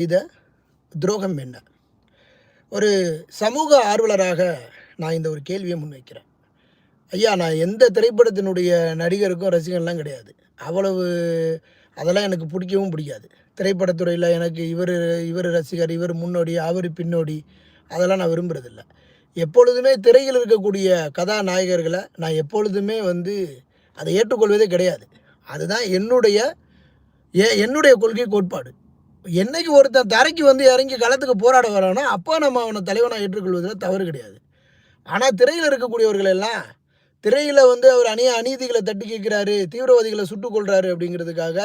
இதை துரோகம் என்ன? ஒரு சமூக ஆர்வலராக நான் இந்த ஒரு கேள்வியை முன்வைக்கிறேன். ஐயா நான் எந்த திரைப்படத்தினுடைய நடிகருக்கும் ரசிகன்லாம் கிடையாது. அவ்வளவு அதெல்லாம் எனக்கு பிடிக்கவும் பிடிக்காது. திரைப்படத்துறையில் எனக்கு இவர் இவர் ரசிகர் இவர் முன்னோடி அவர் பின்னோடி அதெல்லாம் நான் விரும்புறதில்ல. எப்பொழுதுமே திரையில் இருக்கக்கூடிய கதாநாயகர்களை நான் எப்பொழுதுமே வந்து அதை ஏற்றுக்கொள்வதே கிடையாது. அதுதான் என்னுடைய எ- என்னுடைய கொள்கை கோட்பாடு. என்னைக்கு ஒருத்தன் தரைக்கு வந்து இறங்கி களத்துக்கு போராட வரானோ அப்போ நம்ம அவனை தலைவனாக ஏற்றுக்கொள்வதில் தவறு கிடையாது. ஆனால் திரையில் இருக்கக்கூடியவர்கள் எல்லாம் திரையில் வந்து அவர் அணிய அநீதிகளை தட்டி கேட்குறாரு தீவிரவாதிகளை சுட்டுக்கொள்கிறாரு அப்படிங்கிறதுக்காக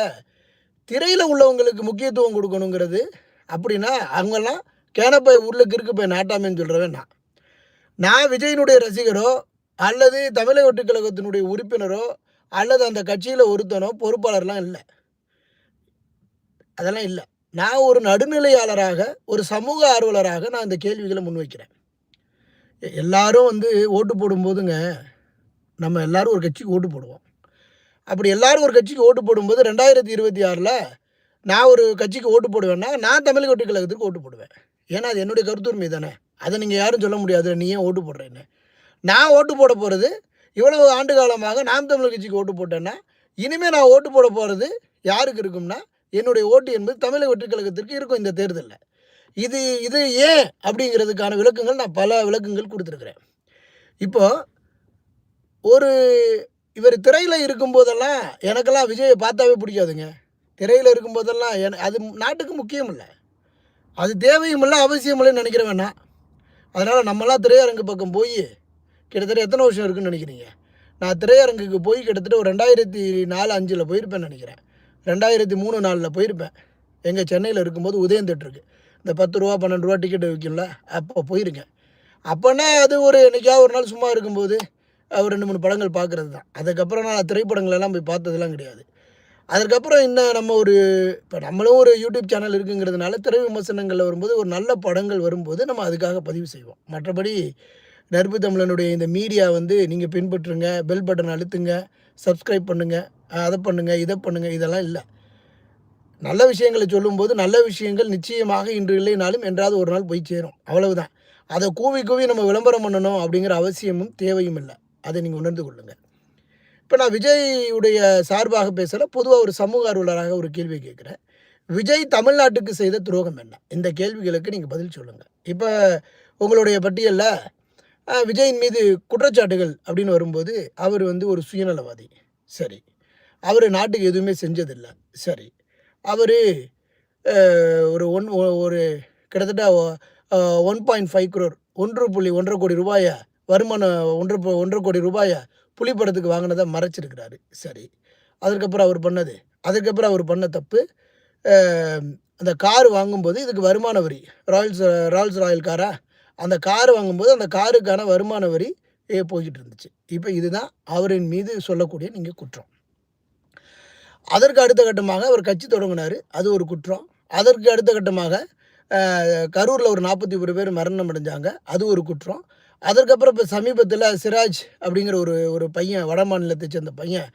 திரையில் உள்ளவங்களுக்கு முக்கியத்துவம் கொடுக்கணுங்கிறது அப்படின்னா அவங்கெல்லாம் கேனப்பை உள்ளுக்கு இருக்கு போய் நாட்டாமேன்னு சொல்கிறவன் நான். நான் விஜயனுடைய ரசிகரோ அல்லது தமிழக ஒட்டுக்கழகத்தினுடைய உறுப்பினரோ அல்லது அந்த கட்சியில் ஒருத்தனோ பொறுப்பாளர்லாம் இல்லை. அதெல்லாம் இல்லை. நான் ஒரு நடுநிலையாளராக ஒரு சமூக ஆர்வலராக நான் இந்த கேள்விகளை முன்வைக்கிறேன். எல்லாரும் வந்து ஓட்டு போடும்போதுங்க நம்ம எல்லோரும் ஒரு கட்சிக்கு ஓட்டு போடுவோம். அப்படி எல்லாரும் ஒரு கட்சிக்கு ஓட்டு போடும்போது ரெண்டாயிரத்தி இருபத்தி ஆறில் நான் ஒரு கட்சிக்கு ஓட்டு போடுவேன்னா நான் தமிழக கட்சி கழகத்துக்கு ஓட்டு போடுவேன். ஏன்னா அது என்னுடைய கருத்துரிமை தானே. அதை நீங்கள் யாரும் சொல்ல முடியாது நீ ஏன் ஓட்டு போடுறேன்னு. நான் ஓட்டு போட போகிறது இவ்வளவு ஆண்டு காலமாக நாம் தமிழர் கட்சிக்கு ஓட்டு போட்டேன்னா இனிமேல் நான் ஓட்டு போட போகிறது யாருக்கு இருக்கும்னா என்னுடைய ஓட்டு என்பது தமிழக வெற்றி கழகத்திற்கு இருக்கும் இந்த தேர்தலில். இது இது ஏன் அப்படிங்கிறதுக்கான விளக்கங்கள் நான் பல விளக்கங்கள் கொடுத்துருக்குறேன். இப்போ ஒரு இவர் திரையில் இருக்கும்போதெல்லாம் எனக்கெல்லாம் விஜயை பார்த்தாவே பிடிக்காதுங்க. திரையில் இருக்கும்போதெல்லாம் என அது நாட்டுக்கு முக்கியம் இல்லை. அது தேவையும் இல்லை அவசியம் இல்லைன்னு நினைக்கிற வேணாம் அதனால் நம்மலாம் திரையரங்கு பக்கம் போய் கிட்டத்தட்ட எத்தனை வருஷம் இருக்குன்னு நினைக்கிறீங்க? நான் திரையரங்குக்கு போய் கிட்டத்தட்ட ஒரு ரெண்டாயிரத்தி நாலு அஞ்சில் போயிருப்பேன்னு நினைக்கிறேன். ரெண்டாயிரத்தி மூணு நாளில் போயிருப்பேன். எங்கள் சென்னையில் இருக்கும்போது உதயம் தேட்டருக்கு இந்த பத்து ரூபா பன்னெண்டு ரூபா டிக்கெட் விற்கும்ல அப்போ போயிருக்கேன். அப்போனா அது ஒரு என்னைக்காவது ஒரு நாள் சும்மா இருக்கும்போது ஒரு ரெண்டு மூணு படங்கள் பார்க்குறது தான். அதுக்கப்புறம் நான் திரைப்படங்களெல்லாம் போய் பார்த்ததெல்லாம் கிடையாது. அதுக்கப்புறம் இன்னும் நம்ம ஒரு இப்போ நம்மளும் ஒரு யூடியூப் சேனல் இருக்குங்கிறதுனால திரை விமர்சனங்களில் வரும்போது ஒரு நல்ல படங்கள் வரும்போது நம்ம அதுக்காக பதிவு செய்வோம். மற்றபடி நெருப்பு தமிழனுடைய இந்த மீடியா வந்து நீங்கள் பின்பற்றுங்க பெல் பட்டன் அழுத்துங்க சப்ஸ்கிரைப் பண்ணுங்கள் அதை பண்ணுங்கள் இதை பண்ணுங்கள் இதெல்லாம் இல்லை. நல்ல விஷயங்களை சொல்லும்போது நல்ல விஷயங்கள் நிச்சயமாக இன்று இல்லைனாலும் என்றாவது ஒரு நாள் போய் சேரும். அவ்வளவுதான். அதை கூவி கூவி நம்ம விளம்பரம் பண்ணணும் அப்படிங்கிற அவசியமும் தேவையும் இல்லை. அதை நீங்கள் உணர்ந்து கொள்ளுங்கள் இப்போ நான் விஜயுடைய சார்பாக பேசலை பொதுவாக ஒரு சமூக ஆர்வலராக ஒரு கேள்வி கேட்குறேன். விஜய் தமிழ்நாட்டுக்கு செய்த துரோகம் என்ன? இந்த கேள்விகளுக்கு நீங்கள் பதில் சொல்லுங்கள் இப்போ உங்களுடைய பட்டியலில் விஜயின் மீது குற்றச்சாட்டுகள் அப்படின்னு வரும்போது அவர் வந்து ஒரு சுயநலவாதி. சரி. அவர் நாட்டுக்கு எதுவுமே செஞ்சதில்லை. சரி. அவர் ஒரு ஒன் ஒரு கிட்டத்தட்ட ஒன் பாயிண்ட் ஃபைவ் குரோர் ஒன்று புள்ளி ஒன்றரை கோடி ரூபாயை வருமானம் ஒன்று ஒன்றரை கோடி ரூபாயை புலிப்படத்துக்கு வாங்கினதை மறைச்சிருக்கிறாரு. சரி. அதுக்கப்புறம் அவர் பண்ணது அதுக்கப்புறம் அவர் பண்ண தப்பு அந்த கார் வாங்கும்போது இதுக்கு வருமான வரி ராயல்ஸ் ராயல்ஸ் ராயல் காரா அந்த கார் வாங்கும்போது அந்த காருக்கான வருமான வரி போய்கிட்டு இருந்துச்சு. இப்போ இதுதான் அவரின் மீது சொல்லக்கூடிய நீங்கள் குற்றம். அதற்கு அடுத்த கட்டமாக அவர் கட்சி தொடங்கினார். அது ஒரு குற்றம். அதற்கு அடுத்த கட்டமாக கரூரில் ஒரு நாற்பத்தி ஒரு பேர் மரணம் அடைஞ்சாங்க. அது ஒரு குற்றம். அதற்கப்புறம் இப்போ சமீபத்தில் சிராஜ் அப்படிங்கிற ஒரு ஒரு பையன் வட மாநிலத்தை சேர்ந்த பையன்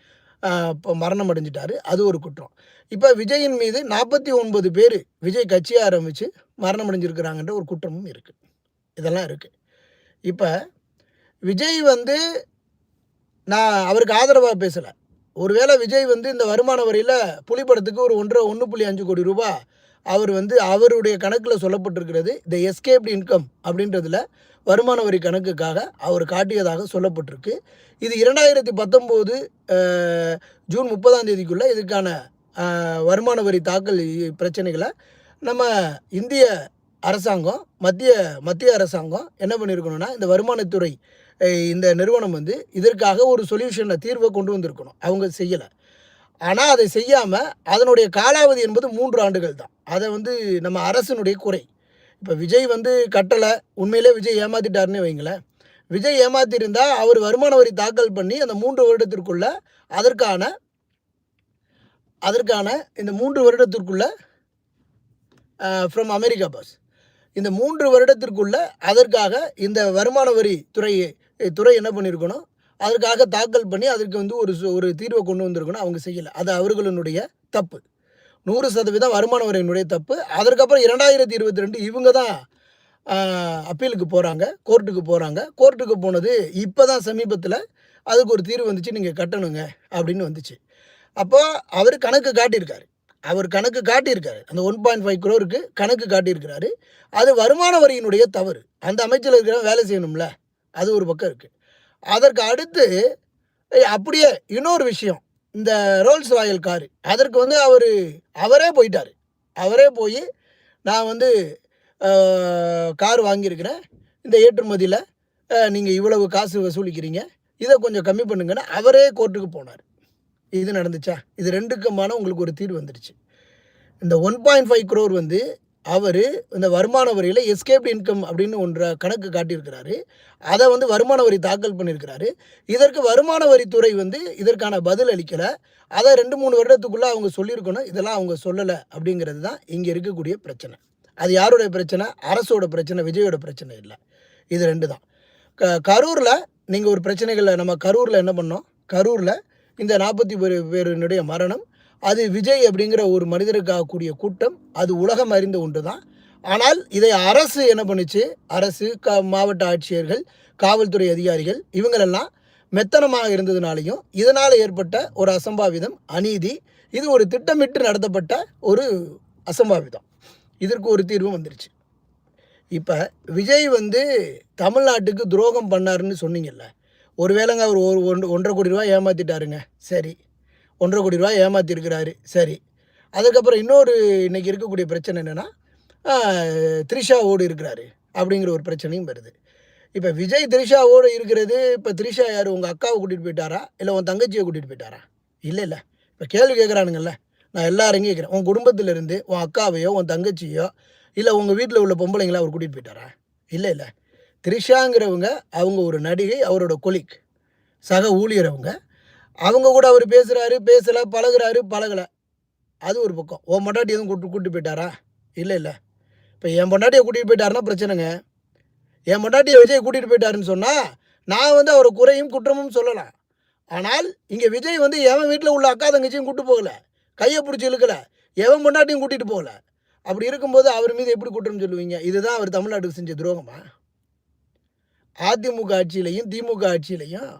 இப்போ மரணம் அடைஞ்சிட்டாரு. அது ஒரு குற்றம். இப்போ விஜயின் மீது நாற்பத்தி ஒன்பது பேர் விஜய் கட்சியை ஆரம்பித்து மரணம் அடைஞ்சிருக்கிறாங்கன்ற ஒரு குற்றமும் இருக்குது இதெல்லாம் இருக்குது இப்போ விஜய் வந்து நான் அவருக்கு ஆதரவாக பேசலை. ஒருவேளை விஜய் வந்து இந்த வருமான வரியில் புலிப்படத்துக்கு ஒரு ஒன்றரை ஒன்று புள்ளி அஞ்சு கோடி ரூபா அவர் வந்து அவருடைய கணக்கில் சொல்லப்பட்டிருக்கிறது இந்த எஸ்கேப்டு இன்கம் அப்படின்றதுல வருமான வரி கணக்குக்காக அவர் காட்டியதாக சொல்லப்பட்டிருக்கு. இது இரண்டாயிரத்தி பத்தொம்போது ஜூன் முப்பதாம் தேதிக்குள்ளே இதுக்கான வருமான வரி தாக்கல் பிரச்சனைகளை நம்ம இந்திய அரசாங்கம் மத்திய மத்திய அரசாங்கம் என்ன பண்ணியிருக்கணும்னா இந்த வருமானத்துறை இந்த நிறுவனம் வந்து இதற்காக ஒரு சொல்யூஷனை தீர்வை கொண்டு வந்திருக்கணும். அவங்க செய்யலை. ஆனால் அதை செய்யாமல் அதனுடைய காலாவதி என்பது மூன்று ஆண்டுகள் தான். அதை வந்து நம்ம அரசினுடைய குறை. இப்போ விஜய் வந்து கட்டலை. உண்மையிலே விஜய் ஏமாத்திட்டாருன்னு வைங்களேன். விஜய் ஏமாத்திருந்தால் அவர் வருமான வரி தாக்கல் பண்ணி அந்த மூன்று வருடத்திற்குள்ள அதற்கான அதற்கான இந்த மூன்று வருடத்திற்குள்ள ஃப்ரம் அமெரிக்கா பாஸ் இந்த மூன்று வருடத்திற்குள்ள அதற்காக இந்த வருமான வரி துறை துறை என்ன பண்ணியிருக்கணும் அதற்காக தாக்கல் பண்ணி அதற்கு வந்து ஒரு சு- ஒரு தீர்வை கொண்டு வந்திருக்கணும். அவங்க செய்யலை. அது அவர்களுடைய தப்பு. நூறு சதவீதம் வருமான வரியினுடைய தப்பு. அதற்கப்புறம் இரண்டாயிரத்தி இருபத்தி ரெண்டு இவங்க தான் அப்பீலுக்கு போகிறாங்க கோர்ட்டுக்கு போகிறாங்க கோர்ட்டுக்கு போனது இப்போ தான் சமீபத்தில் அதுக்கு ஒரு தீர்வு வந்துச்சு. நீங்கள் கட்டணுங்க அப்படின்னு வந்துச்சு. அப்போ அவர் கணக்கு காட்டியிருக்காரு. அவர் கணக்கு காட்டியிருக்காரு. அந்த ஒன் பாயிண்ட் ஃபைவ் குரோருக்கு கணக்கு காட்டியிருக்கிறாரு. அது வருமான வரியினுடைய தவறு. அந்த அமைச்சர் இருக்கிற வேலை செய்யணும்ல. அது ஒரு பக்கம் இருக்குது அதற்கு அடுத்து அப்படியே இன்னொரு விஷயம். இந்த ரோல்ஸ் ராயல் காரு அதற்கு வந்து அவர் அவரே போயிட்டார். அவரே போய் நான் வந்து கார் வாங்கியிருக்கிறேன். இந்த ஏற்றுமதியில் நீங்கள் இவ்வளவு காசு வசூலிக்கிறீங்க. இதை கொஞ்சம் கம்மி பண்ணுங்கன்னு அவரே கோர்ட்டுக்கு போனார். இது நடந்துச்சா? இது ரெண்டுக்குமான உங்களுக்கு ஒரு தீர்வு வந்துடுச்சு இந்த ஒன் பாயிண்ட் ஃபைவ் க்ரோர் வந்து அவர் இந்த வருமான வரியில் எஸ்கேப்ட் இன்கம் அப்படின்னு ஒன்ற கணக்கு காட்டியிருக்கிறாரு. அதை வந்து வருமான வரி தாக்கல் பண்ணியிருக்கிறாரு. இதற்கு வருமான வரித்துறை வந்து இதற்கான பதில் அளிக்கலை. அதை ரெண்டு மூணு வருடத்துக்குள்ளே அவங்க சொல்லியிருக்கணும். இதெல்லாம் அவங்க சொல்லலை அப்படிங்கிறது தான் இங்கே இருக்கக்கூடிய பிரச்சனை. அது யாருடைய பிரச்சனை? அரசோட பிரச்சனை விஜயோட பிரச்சனை இல்லை. இது ரெண்டு தான். க கரூரில் நீங்கள் ஒரு பிரச்சனைகளை நம்ம கரூரில் என்ன பண்ணோம்? கரூரில் இந்த நாற்பத்தி ஒரு பேருனுடைய மரணம் அது விஜய் அப்படிங்கிற ஒரு மனிதருக்காக கூடிய கூட்டம் அது உலகம் அறிந்த ஒன்று தான் ஆனால் இதை அரசு என்ன பண்ணுச்சு? அரசு க மாவட்ட ஆட்சியர்கள் காவல்துறை அதிகாரிகள் இவங்களெல்லாம் மெத்தனமாக இருந்ததுனாலையும் இதனால் ஏற்பட்ட ஒரு அசம்பாவிதம் அநீதி இது ஒரு திட்டமிட்டு நடத்தப்பட்ட ஒரு அசம்பாவிதம். இதற்கு ஒரு தீர்வு வந்துருச்சு. இப்போ விஜய் வந்து தமிழ்நாட்டுக்கு துரோகம் பண்ணாருன்னு சொன்னீங்கல்ல ஒருவேளைங்க அவர் ஒரு ஒன்று ஒன்றரை கோடி ரூபா ஏமாற்றிட்டாருங்க சரி. ஒன்றரை கோடி ரூபா ஏமாற்றிருக்கிறாரு சரி. அதுக்கப்புறம் இன்னொரு இன்னைக்கு இருக்கக்கூடிய பிரச்சனை என்னென்னா த்ரிஷாவோடு இருக்கிறாரு அப்படிங்கிற ஒரு பிரச்சனையும் வருது. இப்போ விஜய் த்ரிஷாவோடு இருக்கிறது இப்போ த்ரிஷா யார்? உங்கள் அக்காவை கூட்டிகிட்டு போயிட்டாரா? இல்லை உன் தங்கச்சியை கூட்டிகிட்டு போயிட்டாரா? இல்லை இல்லை. இப்போ கேள்வி கேட்குறானுங்கல்ல நான் எல்லாரும் கேட்குறேன் உன் குடும்பத்திலேருந்து உன் அக்காவையோ உன் தங்கச்சியோ இல்லை உங்கள் வீட்டில் உள்ள பொம்பளைங்களா அவர் கூட்டிகிட்டு போயிட்டாரா? இல்லை இல்லை. த்ரிஷாங்கிறவங்க அவங்க ஒரு நடிகை அவரோட கொலிக். சக ஊழியர் அவங்க. அவங்க கூட அவர் பேசுகிறாரு பேசலை பழகுறாரு பழகலை. அது ஒரு பக்கம். உன் பொண்டாட்டி எதுவும் கூட்டு கூட்டிட்டு போயிட்டாரா? இல்லை இல்லை. இப்போ என் பொண்டாட்டியை கூட்டிகிட்டு போயிட்டாருன்னா பிரச்சனைங்க. என் பொண்டாட்டியை விஜய் கூட்டிகிட்டு போயிட்டாருன்னு சொன்னால் நான் வந்து அவரை குறையும் குற்றமும் சொல்லலாம் ஆனால் இங்கே விஜய் வந்து எவன் வீட்டில் உள்ள அக்கா தங்கச்சியும் கூட்டு போகல. கையை பிடிச்சி இழுக்கல. எவன் பொண்டாட்டியும் கூட்டிகிட்டு போகலை. அப்படி இருக்கும்போது அவர் மீது எப்படி குற்றம் சொல்லுவீங்க? இதுதான் அவர் தமிழ்நாட்டுக்கு செஞ்ச துரோகமாக அதிமுக ஆட்சியிலையும் திமுக ஆட்சியிலையும்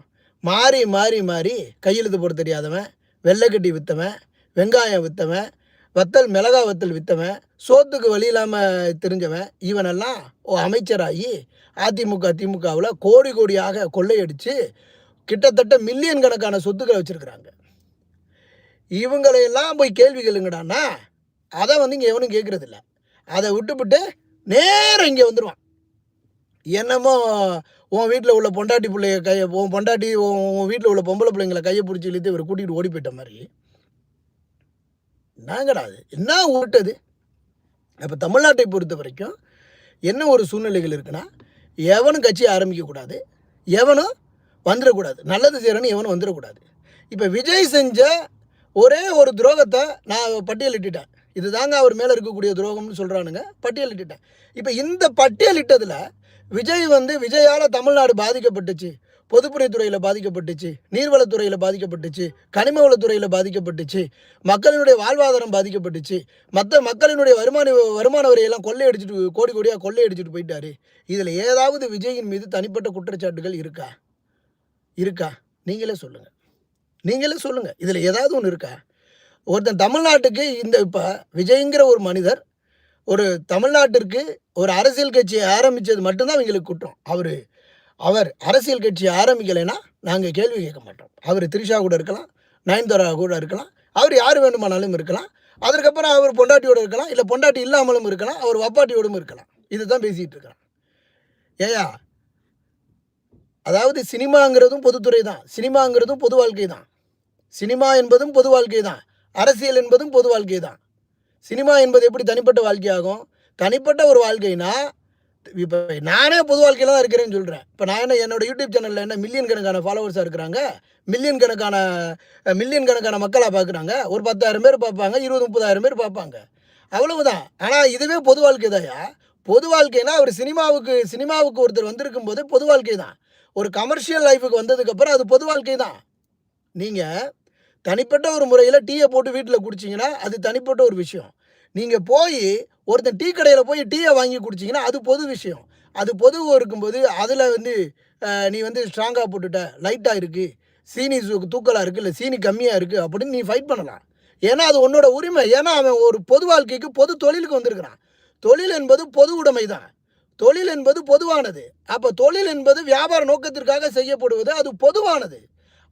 மாறி மாறி மாறி கையெழுத்து போட தெரியாதவன் வெள்ளைக்கட்டி விற்றவன் வெங்காயம் விற்றவன் வத்தல் மிளகா வத்தல் விற்றவன் சோத்துக்கு வழி இல்லாமல் தெரிஞ்சவன் இவனெல்லாம் ஓ அமைச்சராகி அதிமுக திமுகவில் கோடி கோடியாக கொள்ளையடித்து கிட்டத்தட்ட மில்லியன் கணக்கான சொத்துக்களை வச்சுருக்குறாங்க. இவங்களையெல்லாம் போய் கேள்வி கேளுங்கடான்னா அதை வந்து இங்கே எவனும் கேட்குறதில்ல அதை விட்டுவிட்டு நேரம் இங்கே வந்துடுவான் என்னமோ உன் வீட்டில் உள்ள பொண்டாட்டி பிள்ளைய கையை உன் பொண்டாட்டி உன் உன் வீட்டில் உள்ள பொம்பளை பிள்ளைங்களை கையை பிடிச்சி இழுத்து இவர் கூட்டிகிட்டு ஓடி போயிட்ட மாதிரி. என்னங்கடா அது என்ன உருட்டது? இப்போ தமிழ்நாட்டை பொறுத்த வரைக்கும் என்ன ஒரு சூழ்நிலைகள் இருக்குன்னா எவனும் கட்சி ஆரம்பிக்கக்கூடாது எவனும் வந்துடக்கூடாது நல்லது செய்கிறன்னு எவனும் வந்துடக்கூடாது இப்போ விஜய் செஞ்ச ஒரே ஒரு துரோகத்தை நான் பட்டியலிட்டுட்டேன். இதுதாங்க அவர் மேலே இருக்கக்கூடிய துரோகம்னு சொல்கிறானுங்க பட்டியலிட்டுட்டேன். இப்போ இந்த பட்டியலிட்டதில் விஜய் வந்து விஜயால் தமிழ்நாடு பாதிக்கப்பட்டுச்சு. பொதுப்பணித்துறையில் பாதிக்கப்பட்டுச்சு. நீர்வளத்துறையில் பாதிக்கப்பட்டுச்சு. கனிமவளத்துறையில் பாதிக்கப்பட்டுச்சு. மக்களினுடைய வாழ்வாதாரம் பாதிக்கப்பட்டுச்சு. மற்ற மக்களினுடைய வருமான வருமான வரியெல்லாம் கொள்ளையடிச்சிட்டு கோடி கோடியாக கொள்ளையடிச்சிட்டு போயிட்டாரு. இதில் ஏதாவது விஜயின் மீது தனிப்பட்ட குற்றச்சாட்டுகள் இருக்கா? இருக்கா? நீங்களே சொல்லுங்கள் நீங்களே சொல்லுங்கள் இதில் ஏதாவது ஒன்று இருக்கா? ஒருத்தன் தமிழ்நாட்டுக்கு இந்த இப்போ விஜய்ங்கிற ஒரு மனிதர் ஒரு தமிழ்நாட்டிற்கு ஒரு அரசியல் கட்சியை ஆரம்பித்தது மட்டும்தான் அவங்களுக்கு குற்றம். அவர் அவர் அரசியல் கட்சியை ஆரம்பிக்கலைன்னா நாங்கள் கேள்வி கேட்க மாட்டோம். அவர் திரிஷா கூட இருக்கலாம் நயன்தாரா கூட இருக்கலாம் அவர் யார் வேண்டுமானாலும் இருக்கலாம் அதற்கப்புறம் அவர் பொண்டாட்டியோடு இருக்கலாம் இல்லை பொண்டாட்டி இல்லாமலும் இருக்கலாம் அவர் வப்பாட்டியோடும் இருக்கலாம். இதுதான் பேசிகிட்டு இருக்கிறான் ஏயா? அதாவது சினிமாங்கிறதும் பொதுத்துறை தான். சினிமாங்கிறதும் பொது வாழ்க்கை தான். சினிமா என்பதும் பொது வாழ்க்கை தான். அரசியல் என்பதும் பொது வாழ்க்கை தான். சினிமா என்பது எப்படி தனிப்பட்ட வாழ்க்கையாகும்? தனிப்பட்ட ஒரு வாழ்க்கைனா இப்போ நானே பொது வாழ்க்கையில் தான் இருக்கிறேன்னு சொல்கிறேன் இப்போ நான் என்ன என்னோடய யூடியூப் சேனலில் என்ன மில்லியன் கணக்கான ஃபாலோவர்ஸாக இருக்கிறாங்க? மில்லியன் கணக்கான மில்லியன் கணக்கான மக்களாக பார்க்குறாங்க ஒரு பத்தாயிரம் பேர் பார்ப்பாங்க இருபது முப்பதாயிரம் பேர் பார்ப்பாங்க. அவ்வளவுதான். ஆனால் இதுவே பொது வாழ்க்கை தான்யா பொது வாழ்க்கைனா அவர் சினிமாவுக்கு சினிமாவுக்கு ஒருத்தர் வந்திருக்கும் போது பொது வாழ்க்கை தான். ஒரு கமர்ஷியல் லைஃபுக்கு வந்ததுக்கப்புறம் அது பொது வாழ்க்கை தான். நீங்கள் தனிப்பட்ட ஒரு முறையில் டீயை போட்டு வீட்டில் குடிச்சிங்கன்னா அது தனிப்பட்ட ஒரு விஷயம். நீங்கள் போய் ஒருத்தன் டீ கடையில் போய் டீயை வாங்கி குடிச்சிங்கன்னா அது பொது விஷயம். அது பொதுவாக இருக்கும்போது அதில் வந்து நீ வந்து ஸ்ட்ராங்காக போட்டுட்ட லைட்டாக இருக்குது சீனி தூக்கலாக இருக்குது இல்லை சீனி கம்மியாக இருக்குது அப்படின்னு நீ ஃபைட் பண்ணலாம். ஏன்னா அது உன்னோட உரிமை. ஏன்னா அவன் ஒரு பொது வாழ்க்கைக்கு பொது தொழிலுக்கு வந்திருக்கிறான். தொழில் என்பது பொது உடைமை தான். தொழில் என்பது பொதுவானது. அப்போ தொழில் என்பது வியாபார நோக்கத்திற்காக செய்யப்படுவது அது பொதுவானது.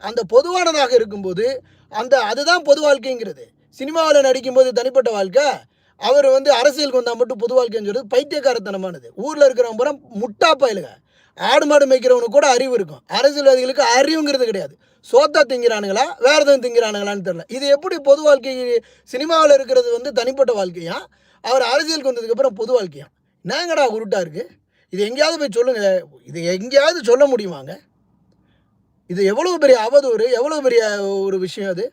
அந்த பொதுவானதாக இருக்கும்போது அந்த அதுதான் பொது வாழ்க்கைங்கிறது. சினிமாவில் நடிக்கும்போது தனிப்பட்ட வாழ்க்கை. அவர் வந்து அரசியலுக்கு வந்தால் மட்டும் பொது வாழ்க்கைன்னு சொல்கிறது பைத்தியக்காரத்தனமானது. ஊரில் இருக்கிறவங்க பூரா முட்டா பயலுங்க ஆடு மாடு மேய்க்கிறவனுக்கு கூட அறிவு இருக்கும். அரசியல்வாதிகளுக்கு அறிவுங்கிறது கிடையாது. சோத்தா திங்கிறானுங்களா வேறு எதுவும் திங்கிறானுங்களான்னு தெரில இது எப்படி பொது வாழ்க்கை சினிமாவில் இருக்கிறது வந்து தனிப்பட்ட வாழ்க்கையா? அவர் அரசியலுக்கு வந்ததுக்கப்புறம் பொது வாழ்க்கையா? நாங்கடா உருட்டாக இருக்குது இது எங்கேயாவது போய் சொல்லுங்கள். இது எங்கேயாவது சொல்ல முடியுமாங்க? இது எவ்வளோ பெரிய அவதூறு எவ்வளோ பெரிய ஒரு விஷயம் அது?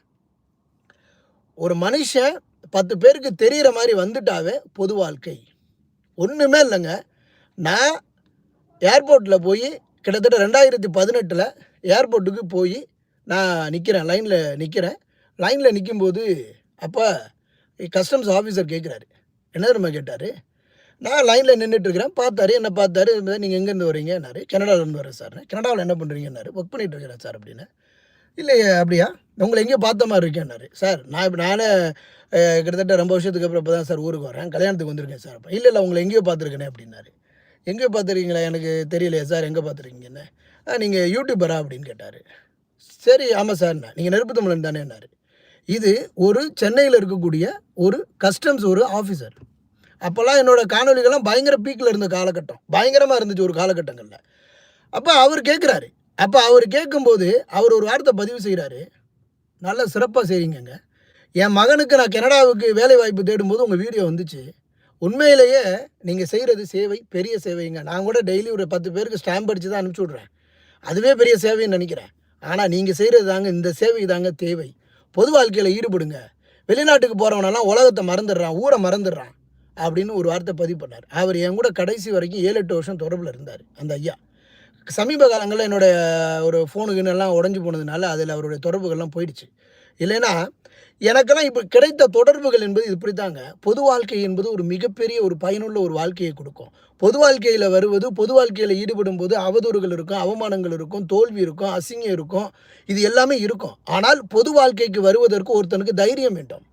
ஒரு மனுஷன் பத்து பேருக்கு தெரிகிற மாதிரி வந்துட்டாவே பொது வாழ்க்கை. ஒன்றுமே இல்லைங்க. நான் ஏர்போர்ட்டில் போய் கிட்டத்தட்ட ரெண்டாயிரத்தி பதினெட்டில் ஏர்போர்ட்டுக்கு போய் நான் நிற்கிறேன் லைனில் நிற்கிறேன் லைனில் நிற்கும்போது அப்போ கஸ்டம்ஸ் ஆஃபீஸர் கேட்குறாரு என்ன தெரியுமா கேட்டார்? நான் லைனில் நின்றுட்டுருக்கிறேன் பார்த்தாரு என்ன பார்த்தாரு நீங்கள் எங்கேருந்து வரீங்கன்னாரு கனடாவிலேருந்து வரேன் சார் கனடாவில் என்ன பண்ணுறீங்கன்னாரு ஒர்க் பண்ணிகிட்டு இருக்கிறேன் சார் அப்படின்னு. இல்லையே அப்படியா? உங்களை எங்கேயோ பார்த்த மாதிரி இருக்கேன்னாரு. சார் நான் இப்போ நானே கிட்டத்தட்ட ரொம்ப வருஷத்துக்கு அப்புறம் இப்போ தான் சார் ஊருக்கு வரேன் கல்யாணத்துக்கு வந்திருக்கேன் சார் அப்போ இல்லை இல்லை உங்களை எங்கேயோ பார்த்துருக்கேனே அப்படின்னாரு. எங்கேயோ பார்த்துருக்கீங்களா? எனக்கு தெரியலையே சார் எங்கே பார்த்துருக்கீங்கன்னு. நீங்கள் யூடியூபரா அப்படின்னு கேட்டார். சரி ஆமாம் சார்ண்ணா நீங்கள் நெருப்பு தமிழன் தானேன்னாரு. இது ஒரு சென்னையில் இருக்கக்கூடிய ஒரு கஸ்டம்ஸ் ஒரு ஆஃபீஸர் அப்போல்லாம் என்னோட காணொலிகள்லாம் பயங்கர பீக்கில் இருந்த காலகட்டம். பயங்கரமாக இருந்துச்சு ஒரு காலகட்டங்களில். அப்போ அவர் கேட்குறாரு அப்போ அவர் கேட்கும்போது அவர் ஒரு வார்த்தை பதிவு செய்கிறாரு நல்ல சிறப்பாக செய்கிறீங்கங்க என் மகனுக்கு நான் கனடாவுக்கு வேலை வாய்ப்பு தேடும்போது உங்கள் வீடியோ வந்துச்சு. உண்மையிலேயே நீங்கள் செய்கிறது சேவை பெரிய சேவைங்க. நான் கூட டெய்லி ஒரு பத்து பேருக்கு ஸ்டாம்ப் அடித்து தான் அனுப்பிச்சி விட்றேன். அதுவே பெரிய சேவைன்னு நினைக்கிறேன். ஆனால் நீங்கள் செய்கிறது தாங்க இந்த சேவை தாங்க தேவை. பொது வாழ்க்கையில் ஈடுபடுங்க. வெளிநாட்டுக்கு போகிறவனெல்லாம் உலகத்தை மறந்துடுறான் ஊரை மறந்துடுறான். அப்படின்னு ஒரு வார்த்தை பதிவு பண்ணார். அவர் என் கூட கடைசி வரைக்கும் ஏழு எட்டு வருஷம் தொடர்பில் இருந்தார் அந்த ஐயா. சமீப காலங்களில் என்னுடைய ஒரு ஃபோனுக்குன்னு எல்லாம் உடஞ்சி போனதுனால அதில் அவருடைய தொடர்புகள்லாம் போயிடுச்சு. இல்லைன்னா எனக்கெல்லாம் இப்போ கிடைத்த தொடர்புகள் என்பது இப்படித்தாங்க. பொது வாழ்க்கை என்பது ஒரு மிகப்பெரிய ஒரு பயனுள்ள ஒரு வாழ்க்கையை கொடுக்கும். பொது வாழ்க்கையில் வருவது பொது வாழ்க்கையில் ஈடுபடும் போது அவதூறுகள் இருக்கும் அவமானங்கள் இருக்கும் தோல்வி இருக்கும் அசிங்கம் இருக்கும் இது எல்லாமே இருக்கும். ஆனால் பொது வாழ்க்கைக்கு வருவதற்கு ஒருத்தனுக்கு தைரியம் வேண்டும்.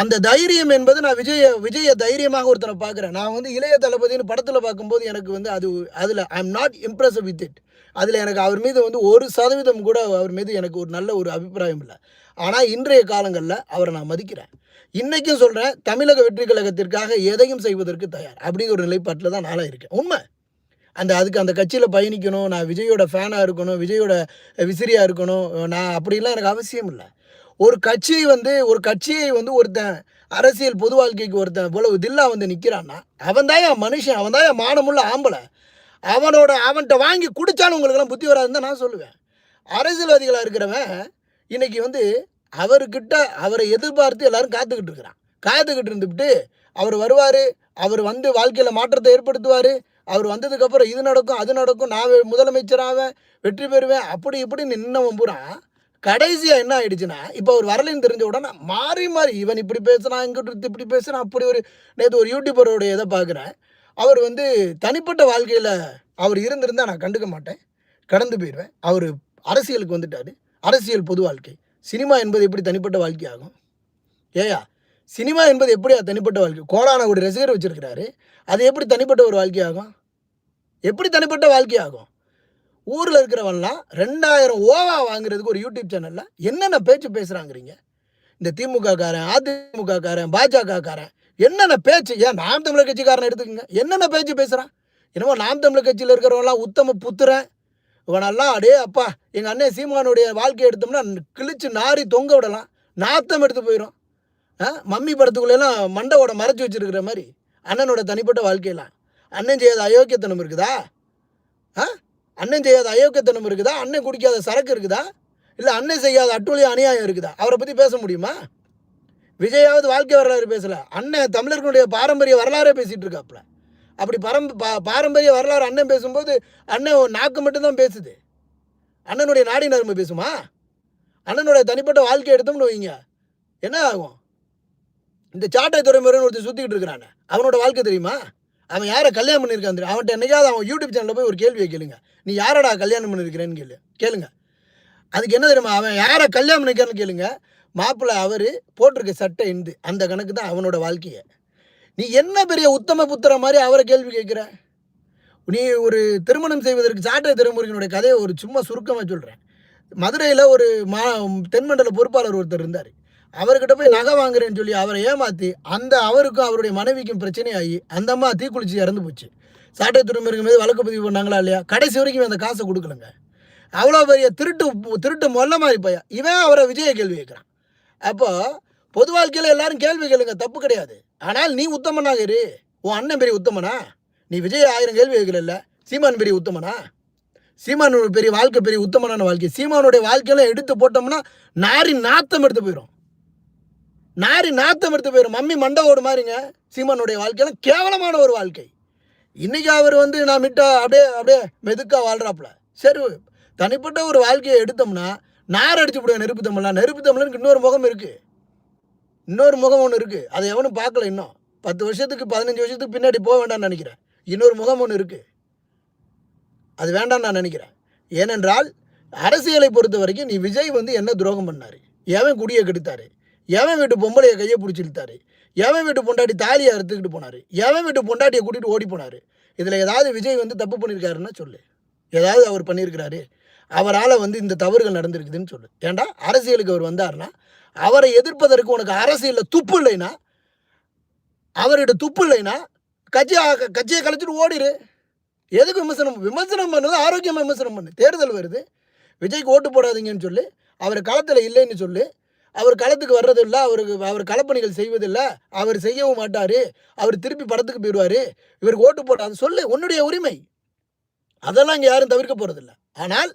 அந்த தைரியம் என்பது நான் விஜய விஜய தைரியமாக ஒருத்தனை பார்க்குறேன். நான் வந்து இளைய தளபதினு படத்தில் பார்க்கும்போது எனக்கு வந்து அது அதில் I am not impress with it அதில் எனக்கு அவர் மீது வந்து ஒரு சதவீதம் கூட அவர் மீது எனக்கு ஒரு நல்ல ஒரு அபிப்பிராயம் இல்லை. ஆனால் இன்றைய காலங்களில் அவரை நான் மதிக்கிறேன். இன்றைக்கும் சொல்கிறேன் தமிழக வெற்றி கழகத்திற்காக எதையும் செய்வதற்கு தயார். அப்படிங்கிற ஒரு நிலைப்பாட்டில் தான் நானாக இருக்கேன். உண்மை. அந்த அதுக்கு அந்த கட்சியில் பயணிக்கணும் நான் விஜயோட ஃபேனாக இருக்கணும் விஜயோட விசிறியாக இருக்கணும் நான் அப்படிலாம் எனக்கு அவசியம் இல்லை. ஒரு கட்சி வந்து ஒரு கட்சியை வந்து ஒருத்தன் அரசியல் பொது வாழ்க்கைக்கு ஒருத்தன் இவ்வளவு தில்லா வந்து நிற்கிறான்னா அவன் தான் என் மனுஷன் அவன் தான் என் மானமுள்ள ஆம்பளை. அவனோட அவன்கிட்ட வாங்கி குடித்தாலும் உங்களுக்கெல்லாம் புத்தி வராதுன்னு தான் நான் சொல்லுவேன். அரசியல்வாதிகளாக இருக்கிறவன் இன்றைக்கி வந்து அவர்கிட்ட அவரை எதிர்பார்த்து எல்லோரும் காத்துக்கிட்டு இருக்கிறான். காத்துக்கிட்டு இருந்துவிட்டு அவர் வருவார் அவர் வந்து வாழ்க்கையில் மாற்றத்தை ஏற்படுத்துவார் அவர் வந்ததுக்கப்புறம் இது நடக்கும் அது நடக்கும் நான் முதலமைச்சராக வெற்றி பெறுவேன் அப்படி இப்படி நின்னவன் பூரா கடைசியாக என்ன ஆயிடுச்சுன்னா இப்போ அவர் வரலைன்னு தெரிஞ்ச உடனே மாறி மாறி இவன் இப்படி பேசுகிறான் இங்கிட்டு இப்படி பேசுனா அப்படி ஒரு நேற்று ஒரு யூடியூபரோடைய இதை பார்க்குறேன். அவர் வந்து தனிப்பட்ட வாழ்க்கையில் அவர் இருந்திருந்தால் நான் கண்டுக்க மாட்டேன். கடந்து போயிடுவேன் அவர் அரசியலுக்கு வந்துட்டார். அரசியல் பொது வாழ்க்கை. சினிமா என்பது எப்படி தனிப்பட்ட வாழ்க்கை ஆகும்? ஏயா சினிமா என்பது எப்படியா தனிப்பட்ட வாழ்க்கை? கோடான ஒரு ரசிகர் வச்சுருக்கிறாரு. அது எப்படி தனிப்பட்ட ஒரு வாழ்க்கை ஆகும்? எப்படி தனிப்பட்ட வாழ்க்கை ஆகும்? ஊரில் இருக்கிறவன்லாம் ரெண்டாயிரம் ஓவா வாங்குறதுக்கு ஒரு யூடியூப் சேனலில் என்னென்ன பேச்சு பேசுகிறாங்கிறீங்க இந்த திமுக காரன் அதிமுக காரன் பாஜக காரன் என்னென்ன பேச்சு? ஏன் நாம் தமிழர் கட்சிக்காரன் எடுத்துக்கோங்க. என்னென்ன பேச்சு பேசுகிறான் என்னமோ நாம் தமிழர் கட்சியில் இருக்கிறவங்களாம் உத்தம புத்திரன் இவனெல்லாம் அடே அப்பா எங்கள் அண்ணன் சீமானுடைய வாழ்க்கையை எடுத்தோம்னா கிழிச்சு நாரி தொங்க விடலாம். நாத்தம் எடுத்து போயிடும் ஆ மம்மி படத்துக்குள்ளெல்லாம் மண்டவோட மறைச்சி வச்சிருக்கிற மாதிரி அண்ணனோட தனிப்பட்ட வாழ்க்கையெல்லாம். அண்ணன் செய்யாத அயோக்கியத்தனம் இருக்குதா? ஆ? அண்ணன் செய்யாத அயோக்கியத்தனம் இருக்குதா? அண்ணன் குடிக்காத சரக்கு இருக்குதா? இல்லை அண்ணன் செய்யாத அட்டூழிய அநியாயம் இருக்குதா? அவரை பற்றி பேச முடியுமா? விஜயாவது வாழ்க்கை வரலாறு பேசல. அண்ணன் தமிழர்களுடைய பாரம்பரிய வரலாறே பேசிகிட்டு இருக்காப்புல. அப்படி பரம் பா பாரம்பரிய வரலாறு அண்ணன் பேசும்போது அண்ணன் நாக்கு மட்டும்தான் பேசுது. அண்ணனுடைய நாடி நரம்பு பேசுமா? அண்ணனுடைய தனிப்பட்ட வாழ்க்கை எடுத்தோம்னு வைங்க. என்ன ஆகும்? இந்த சாட்டை துறைமுறைன்னு ஒருத்தர் சுற்றிக்கிட்டு இருக்கிறானே. அவனோட வாழ்க்கை தெரியுமா? அவன் யாரை கல்யாணம் பண்ணியிருக்கான் தெரியும்? அவன்கிட்ட என்னைக்காவது அவன் யூடியூப் சேனலில் போய் ஒரு கேள்வியை கேளுங்க. நீ யாரடா கல்யாணம் பண்ணியிருக்கிறேன்னு கேளு. கேளுங்க. அதுக்கு என்ன தெரியுமா? அவன் யாரை கல்யாணம் பண்ணிக்கிறான்னு கேளுங்க. மாப்பிள்ளை அவர் போட்டிருக்க சட்டை இந்து. அந்த கணக்கு தான் அவனோட வாழ்க்கையை. நீ என்ன பெரிய உத்தம புத்திர மாதிரி அவரை கேள்வி கேட்குற? நீ ஒரு திருமணம் செய்வதற்கு சாட்டை திருமுருகனுடைய கதையை ஒரு சும்மா சுருக்கமாக சொல்கிறேன் மதுரையில் ஒரு மா தென்மண்டல பொறுப்பாளர் ஒருத்தர் இருந்தார். அவர்கிட்ட போய் நகை வாங்குறேன்னு சொல்லி அவரை ஏமாற்றி அந்த அவருக்கும் அவருடைய மனைவிக்கும் பிரச்சனையாகி அந்த அம்மா தீக்குளிச்சு இறந்து போச்சு. சாட்டை துறைமுருகன் மீது வழக்கு பதிவு பண்ணாங்களா இல்லையா? கடைசி வரைக்கும் அந்த காசை கொடுக்கலங்க. அவ்வளோ பெரிய திருட்டு திருட்டு மொல்ல மாதிரி பையன் இவன் அவரை விஜய கேள்வி கேட்குறான். அப்போது பொது வாழ்க்கையில் எல்லாரும் கேள்வி கேளுங்க தப்பு கிடையாது. ஆனால் நீ உத்தமனாக இரு. உன் அண்ணன் பெரிய உத்தமனா? நீ விஜய் ஆயிரம் கேள்வி கேட்கல சீமான் பெரிய உத்தமனா? சீமானோட பெரிய வாழ்க்கை பெரிய உத்தமனான வாழ்க்கை. சீமானுடைய வாழ்க்கையெல்லாம் எடுத்து போட்டோம்னா நாரி நாத்தம் எடுத்து போயிடும் நாரி நாத்தம் எடுத்து போயிடும் மம்மி மண்டை ஓடு மாதிரிங்க சீமானுடைய வாழ்க்கையெல்லாம் கேவலமான ஒரு வாழ்க்கை. இன்றைக்கி அவர் வந்து நான் மிட்டா அப்படியே அப்படியே மெதுக்காக வாழ்கிறாப்புல சரி தனிப்பட்ட ஒரு வாழ்க்கையை எடுத்தோம்னா நார் அடிச்சு விடுவேன் நெருப்பு தமிழ்லாம் நெருப்பு தமிழனுக்கு இன்னொரு முகம் இருக்குது இன்னொரு முகம் ஒன்று இருக்குது அதை எவனும் பார்க்கல இன்னும். பத்து வருஷத்துக்கு பதினஞ்சு வருஷத்துக்கு பின்னாடி போக வேண்டாம்னு நினைக்கிறேன். இன்னொரு முகம் ஒன்று இருக்குது அது வேண்டாம்னு நான் நினைக்கிறேன். ஏனென்றால் அரசியலை பொறுத்த வரைக்கும் நீ விஜய் வந்து என்ன துரோகம் பண்ணார்? எவன் குடியை கெடுத்தாரு? எவன் வீட்டு பொம்பளையை கையை பிடிச்சி இழுத்தாரு? எவன் வீட்டு பொண்டாட்டி தாலியை அறுத்துக்கிட்டு போனார்? எவன் வீட்டு பொண்டாட்டியை கூட்டிகிட்டு ஓடி போனாரு? இதில் ஏதாவது விஜய் வந்து தப்பு பண்ணியிருக்காருன்னா சொல்லு. ஏதாவது அவர் பண்ணியிருக்கிறாரு அவரால் வந்து இந்த தவறுகள் நடந்திருக்குதுன்னு சொல்லு. ஏண்டா? அரசியலுக்கு அவர் வந்தாருன்னா அவரை எதிர்ப்பதற்கு உனக்கு அரசியலில் துப்பு இல்லைன்னா அவர்கிட்ட துப்பு இல்லைன்னா கட்சியை கட்சியை கழிச்சிட்டு ஓடிரு. எதுக்கு விமர்சனம்? விமர்சனம் பண்ணது ஆரோக்கியமாக விமர்சனம் பண்ணு. தேர்தல் வருது. விஜய்க்கு ஓட்டு போடாதீங்கன்னு சொல்லி. அவர் களத்தில் இல்லைன்னு சொல்லி. அவர் களத்துக்கு வர்றதில்லை அவருக்கு அவர் களப்பணிகள் செய்வதில்லை அவர் செய்யவும் மாட்டார் அவர் திருப்பி படத்துக்கு போயிடுவார் இவருக்கு ஓட்டு போடாது சொல்லு உன்னுடைய உரிமை. அதெல்லாம் இங்கே யாரும் தவிர்க்க போகிறதில்ல ஆனால்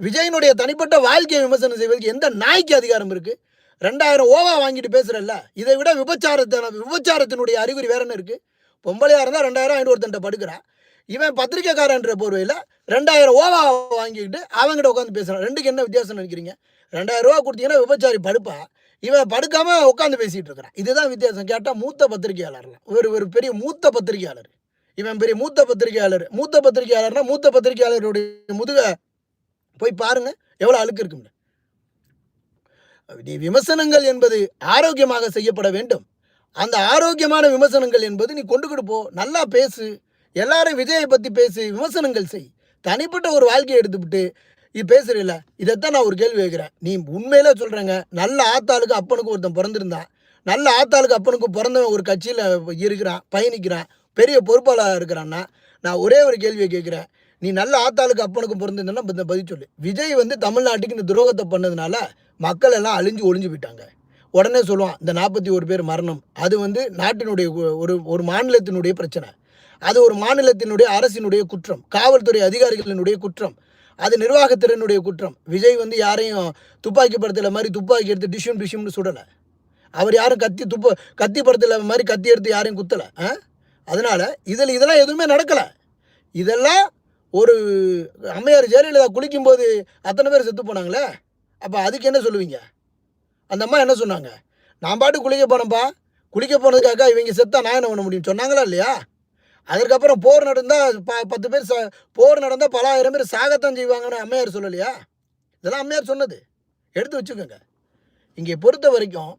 விஜயனுடைய தனிப்பட்ட வாழ்க்கையை விமர்சனம் செய்வதற்கு எந்த நாய்க்கு அதிகாரம் இருக்குது ரெண்டாயிரம் ஓவா வாங்கிட்டு பேசுகிறல்ல இதை விட விபச்சாரத்தான விபச்சாரத்தினுடைய அறிகுறி வேற என்ன இருக்குது பொம்பளையாக இருந்தால் ரெண்டாயிரம் ஐநூறு ஒருத்தன்ட்ட படுக்கிறான். இவன் பத்திரிக்கைக்காரன்ற போர்வையில் ரெண்டாயிரம் ஓவா வாங்கிக்கிட்டு அவங்ககிட்ட உட்காந்து பேசுகிறான் ரெண்டுக்கு என்ன வித்தியாசம் நினைக்கிறீங்க? ரெண்டாயிரம் ரூபா கொடுத்தீங்கன்னா விபச்சாரி படுப்பா. இவன் படுக்காம உட்காந்து பேசிகிட்டு இருக்கிறான் இதுதான் வித்தியாசம். கேட்டால் மூத்த பத்திரிகையாளர்லாம் ஒரு ஒரு பெரிய மூத்த பத்திரிகையாளர். இவன் பெரிய மூத்த பத்திரிகையாளர். மூத்த பத்திரிகையாளர்னா மூத்த பத்திரிகையாளருடைய முதுக போய் பாருங்க. எவ்வளோ அழுக்கு இருக்கும்னு. விமர்சனங்கள் என்பது ஆரோக்கியமாக செய்யப்பட வேண்டும். அந்த ஆரோக்கியமான விமர்சனங்கள் என்பது நீ கொண்டுக்கிட்டு போ. நல்லா பேசு. எல்லாரும் விஜயை பற்றி பேசு. விமர்சனங்கள் செய். தனிப்பட்ட ஒரு வாழ்க்கையை எடுத்துக்கிட்டு இது பேசுறீல்ல இதைத்தான் நான் ஒரு கேள்வி கேட்குறேன். நீ உண்மையில சொல்கிறேங்க நல்ல ஆத்தாளுக்கு அப்பனுக்கு ஒருத்தன் பிறந்திருந்தான் நல்ல ஆத்தாளுக்கு அப்பனுக்கு பிறந்தவன் ஒரு கட்சியில் இருக்கிறான் பயணிக்கிறான் பெரிய பொறுப்பாளராக இருக்கிறான்னா நான் ஒரே ஒரு கேள்வியை கேட்குறேன். நீ நல்ல ஆத்தாளுக்கு அப்பனுக்கு பிறந்திருந்தேன்னா இந்த பதில் சொல்லு. விஜய் வந்து தமிழ்நாட்டுக்கு இந்த துரோகத்தை பண்ணதுனால மக்கள் எல்லாம் அழிஞ்சு ஒழிஞ்சு போயிட்டாங்க. உடனே சொல்லுவான் இந்த நாற்பத்தி ஒரு பேர் மரணம் அது வந்து நாட்டினுடைய ஒரு ஒரு மாநிலத்தினுடைய பிரச்சனை. அது ஒரு மாநிலத்தினுடைய அரசினுடைய குற்றம் காவல்துறை அதிகாரிகளினுடைய குற்றம் அது நிர்வாகத்திறனுடைய குற்றம். விஜய் வந்து யாரையும் துப்பாக்கி படத்தில் மாதிரி துப்பாக்கி எடுத்து டிஷ்யூம் டிஷ்யூம்னு சுடலை. அவர் யாரும் கத்தி துப்ப கத்தி படத்தில் மாதிரி கத்தி எடுத்து யாரையும் குத்தலை. ஆ? அதனால் இதில் இதெல்லாம் எதுவுமே நடக்கலை. இதெல்லாம் ஒரு அம்மையார் ஜெயலலிதா குளிக்கும்போது அத்தனை பேர் செத்து போனாங்களே? அப்போ அதுக்கு என்ன சொல்லுவீங்க? அந்த அம்மா என்ன சொன்னாங்க? நான் பாட்டு குளிக்க போனேன்ப்பா குளிக்க போனதுக்காக இவங்க செத்தா நான் என்ன பண்ண முடியும்? சொன்னாங்களா இல்லையா? அதற்கப்புறம் போர் நடந்தால் ப பத்து பேர் ச போர் நடந்தால் பல ஆயிரம் பேர் சாகத்தான் செய்வாங்கன்னு அம்மையார் சொல்லலையா? இதெல்லாம் அம்மையார் சொன்னது. எடுத்து வச்சுக்கோங்க. இங்கே பொறுத்த வரைக்கும்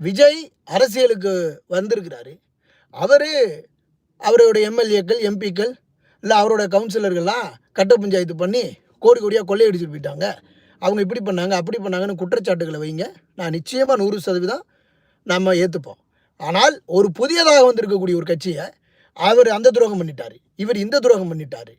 விஜய் அரசியலுக்கு வந்திருக்கிறாரு. அவர் அவருடைய எம்எல்ஏக்கள் எம்பிக்கள் இல்லை அவரோட கவுன்சிலர்கள்லாம் கட்ட பஞ்சாயத்து பண்ணி கோடி கோடியாக கொள்ளையடிச்சுட்டு போயிட்டாங்க. அவங்க இப்படி பண்ணாங்க அப்படி பண்ணாங்கன்னு குற்றச்சாட்டுகளை வைங்க. நான் நிச்சயமாக நூறு சதவீதம் நம்ம ஏற்றுப்போம் ஆனால் ஒரு புதியதாக வந்திருக்கக்கூடிய ஒரு கட்சியை அவர் அந்த துரோகம் பண்ணிட்டார். இவர் இந்த துரோகம் பண்ணிட்டார்.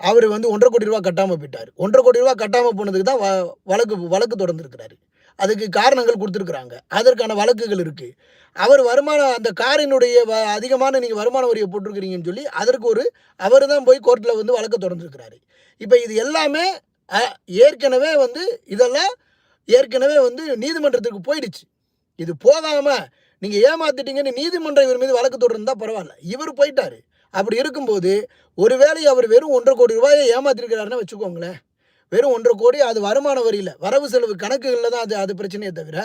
அவர் வந்து ஒன்றரை கோடி ரூபா கட்டாமல் போயிட்டார். ஒன்றரை கோடி ரூபா கட்டாமல் போனதுக்கு தான் வ வழக்கு வழக்கு தொடர்ந்துருக்கிறாரு. அதுக்கு காரணங்கள் கொடுத்துருக்குறாங்க. அதற்கான வழக்குகள் இருக்குது அவர் வருமானம் அந்த காரினுடைய வ அதிகமான நீங்கள் வருமான வரியை போட்டிருக்கிறீங்கன்னு சொல்லி அதற்கு ஒரு அவர் தான் போய் கோர்ட்டில் வந்து வழக்கு தொடர்ந்துருக்கிறாரு. இப்போ இது எல்லாமே ஏற்கனவே வந்து இதெல்லாம் ஏற்கனவே வந்து நீதிமன்றத்துக்கு போயிடுச்சு. இது போகாமல் நீங்கள் ஏமாத்திட்டீங்கன்னு நீதிமன்றம் இவர் மீது வழக்கு தொடர்ந்தா பரவாயில்ல. இவர் போயிட்டாரு. அப்படி இருக்கும்போது ஒருவேளை அவர் வெறும் ஒன்றரை கோடி ரூபாயை ஏமாத்திருக்கிறாருன்னு வச்சுக்கோங்களேன். வெறும் ஒன்றரை கோடி அது வருமான வரியில் வரவு செலவு கணக்குகளில் தான் அது அது பிரச்சனையே தவிர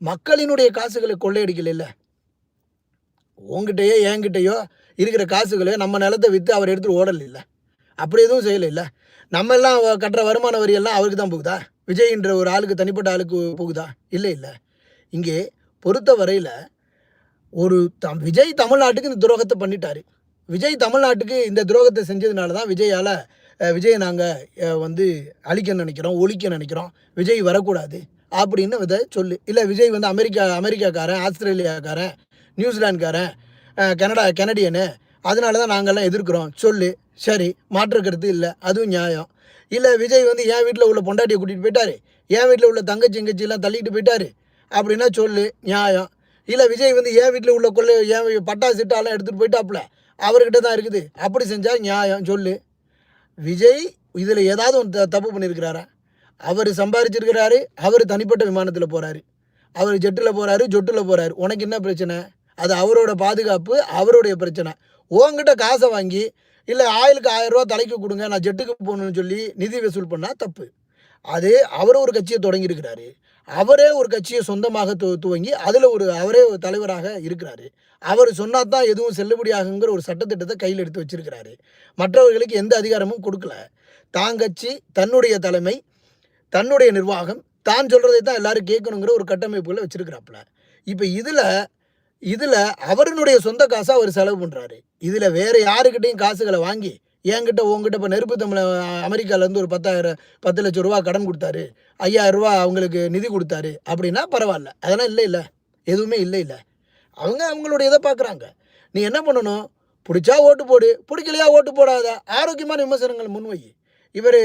மக்களினுடைய காசுகளை கொள்ளையடிக்கல இல்லை உங்ககிட்டயோ என்கிட்டயோ இருக்கிற காசுகளை நம்ம நிலத்தை விற்று அவர் எடுத்துகிட்டு ஓடல இல்லை அப்படி எதுவும் செய்யலை இல்லை நம்ம எல்லாம் கட்டுற வருமான வரியெல்லாம் அவருக்கு தான் போகுதா? விஜய்ன்ற ஒரு ஆளுக்கு தனிப்பட்ட ஆளுக்கு போகுதா? இல்லை இல்லை இங்கே பொறுத்த வரையில் ஒரு தம் விஜய் தமிழ்நாட்டுக்கு இந்த துரோகத்தை பண்ணிட்டாரு. விஜய் தமிழ்நாட்டுக்கு இந்த துரோகத்தை செஞ்சதுனால தான் விஜயால் விஜயை நாங்கள் வந்து அழிக்க நினைக்கிறோம் ஒழிக்க நினைக்கிறோம். விஜய் வரக்கூடாது அப்படின்னு இதை சொல்லு இல்லை விஜய் வந்து அமெரிக்கா அமெரிக்காக்காரன் ஆஸ்திரேலியாக்காரன் நியூசிலாந்துக்காரன் கனடா கனடியனு. அதனால தான் நாங்கள்லாம் எதிர்க்கிறோம். சொல்லு. சரி. மாற்று கருத்து இல்லை. அதுவும் நியாயம். இல்லை விஜய் வந்து என் வீட்டில் உள்ள பொண்டாட்டியை கூட்டிகிட்டு போயிட்டாரு. என் வீட்டில் உள்ள தங்கச்சி எங்கச்சியெல்லாம் தள்ளிட்டு போயிட்டாரு. அப்படின்னா சொல்லு நியாயம். இல்லை விஜய் வந்து என் வீட்டில் உள்ள கொள்ளை என் பட்டாசு இட்டாலாம் எடுத்துகிட்டு போயிட்டாப்புல. அவர்கிட்ட தான் இருக்குது. அப்படி செஞ்சால் நியாயம் சொல்லு. விஜய் இதில் ஏதாவது ஒன்று தப்பு பண்ணியிருக்கிறாரா அவர் சம்பாரிச்சிருக்கிறாரு அவர் தனிப்பட்ட விமானத்தில் போகிறாரு அவர் ஜெட்டில் போகிறாரு ஜொட்டில் போகிறாரு உனக்கு என்ன பிரச்சனை? அது அவரோட பாதுகாப்பு அவருடைய பிரச்சனை. உன்கிட்ட காசை வாங்கி இல்லை ஆயிலுக்கு ஆயிரரூவா தலைக்கு கொடுங்க நான் ஜெட்டுக்கு போகணும்னு சொல்லி நிதி வசூல் பண்ணால் தப்பு. அது அவர் ஒரு கட்சியை தொடங்கியிருக்கிறாரு. அவரே ஒரு கட்சியை சொந்தமாக து துவங்கி அதில் ஒரு அவரே ஒரு தலைவராக இருக்கிறாரு. அவர் சொன்னால் தான் எதுவும் செல்லுபடியாகுங்கிற ஒரு சட்டத்திட்டத்தை கையில் எடுத்து வச்சிருக்கிறாரு. மற்றவர்களுக்கு எந்த அதிகாரமும் கொடுக்கல. தான் கட்சி தன்னுடைய தலைமை தன்னுடைய நிர்வாகம் தான் சொல்கிறதை தான் எல்லோரும் கேட்கணுங்கிற ஒரு கட்டமைப்புகளை வச்சுருக்கிறாப்புல. இப்போ இதில் இதில் அவருடைய சொந்த காசை அவர் செலவு பண்ணுறாரு இதில் வேறு யாருக்கிட்டையும் காசுகளை வாங்கி என்கிட்ட உங்ககிட்ட இப்போ நெருப்பு தமிழ அமெரிக்காவிலேருந்து ஒரு பத்தாயிரம் பத்து லட்சம் ரூபா கடன் கொடுத்தாரு. ஐயாயிரம் ரூபா அவங்களுக்கு நிதி கொடுத்தாரு. அப்படின்னா பரவாயில்ல. அதெல்லாம் இல்லை இல்லை. எதுவுமே இல்லை இல்லை. அவங்க அவங்களுடைய இதை பார்க்குறாங்க நீ என்ன பண்ணணும்? பிடிச்சா ஓட்டு போடு. பிடிக்கலையா ஓட்டு போடாத. ஆரோக்கியமான விமர்சனங்கள் முன்வை இவர்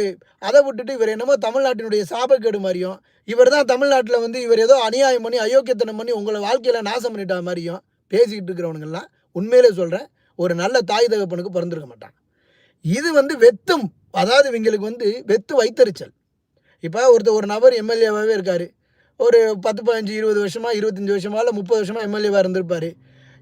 அதை விட்டுட்டு இவர் என்னமோ தமிழ்நாட்டினுடைய சாபக்கேடு மாதிரியும் இவர் தான் தமிழ்நாட்டில் வந்து இவர் ஏதோ அநியாயம் பண்ணி அயோக்கியத்தனம் பண்ணி உங்களை வாழ்க்கையில் நாசம் பண்ணிட்டா மாதிரியும் பேசிக்கிட்டு இருக்கிறவனுங்கெல்லாம் உண்மையிலே சொல்கிறேன் ஒரு நல்ல தாய் தகப்பனுக்கு பிறந்திருக்க மாட்டான். இது வந்து வெத்தும் அதாவது இவங்களுக்கு வந்து வெத்து வைத்தறிச்சல். இப்போ ஒருத்தர் ஒரு நபர் எம்எல்ஏவாகவே இருக்கார். ஒரு பத்து பதினஞ்சு இருபது வருஷமா இருபத்தஞ்சி வருஷமா இல்லை முப்பது வருஷமாக எம்எல்ஏவாக இருந்திருப்பார்.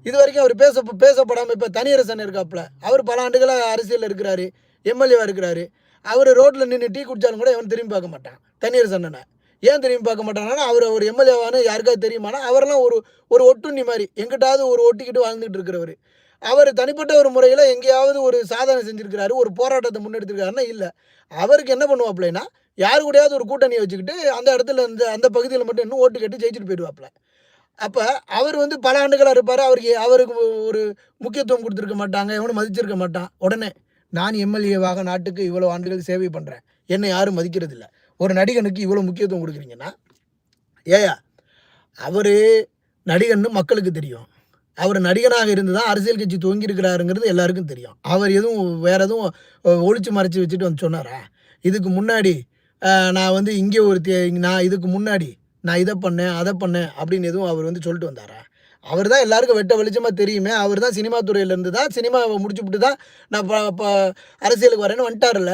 இது வரைக்கும் அவர் பேச பேசப்படாமல் இப்போ தனியரசன் இருக்காப்புல. அவர் பல ஆண்டுகளாக அரசியலில் இருக்கிறாரு எம்எல்ஏவாக இருக்கிறாரு. அவர் ரோட்டில் நின்று டீ குடித்தாலும் கூட எவன் திரும்பி பார்க்க மாட்டான் தனியரசன் ஏன் திரும்பி பார்க்க மாட்டாங்கன்னா அவர் ஒரு எம்எல்ஏவானு யாருக்காவது தெரியுமானா அவரெல்லாம் ஒரு ஒரு ஒட்டுண்ணி மாதிரி எங்கிட்டாவது ஒரு ஒட்டிக்கிட்டு வாழ்ந்துட்டு இருக்கிறவர். அவர் தனிப்பட்ட ஒரு முறையில் எங்கேயாவது ஒரு சாதனை செஞ்சுருக்கிறாரு ஒரு போராட்டத்தை முன்னெடுத்திருக்காருன்னா இல்லை. அவருக்கு என்ன பண்ணுவாப்புலனா யாரு கூடயாவது ஒரு கூட்டணியை வச்சுக்கிட்டு அந்த இடத்துல இந்த அந்த பகுதியில் மட்டும் இன்னும் ஓட்டு கட்டி ஜெயிச்சுட்டு போயிடுவாப்புல அப்போ அவர் வந்து பல ஆண்டுகளாக இருப்பார் அவருக்கு அவருக்கு ஒரு முக்கியத்துவம் கொடுத்துருக்க மாட்டாங்க எவனும் மதிச்சிருக்க மாட்டான். உடனே நான் எம்எல்ஏவாக நாட்டுக்கு இவ்வளோ ஆண்டுகள் சேவை பண்ணுறேன் என்னை யாரும் மதிக்கிறதில்ல. ஒரு நடிகனுக்கு இவ்வளோ முக்கியத்துவம் கொடுக்குறீங்கன்னா ஏயா அவர் நடிகன்னு மக்களுக்கு தெரியும். அவர் நடிகனாக இருந்து தான் அரசியல் கட்சி துவங்கியிருக்கிறாருங்கிறது எல்லாருக்கும் தெரியும். அவர் எதுவும் வேறு எதுவும் ஒழிச்சு மறைச்சி வச்சுட்டு வந்து சொன்னாரா? இதுக்கு முன்னாடி நான் வந்து இங்கே ஒரு தே- நான் இதுக்கு முன்னாடி நான் இதை பண்ணேன் அதை பண்ணேன் அப்படின்னு எதுவும் அவர் வந்து சொல்லிட்டு வந்தாரா? அவர் தான் எல்லாருக்கும் வெட்ட வெளிச்சமாக தெரியுமே அவர் தான் சினிமா துறையிலேருந்து தான் சினிமாவை முடிச்சுவிட்டு தான் நான் ப ப- அரசியலுக்கு வரேன்னு வந்துட்டார்ல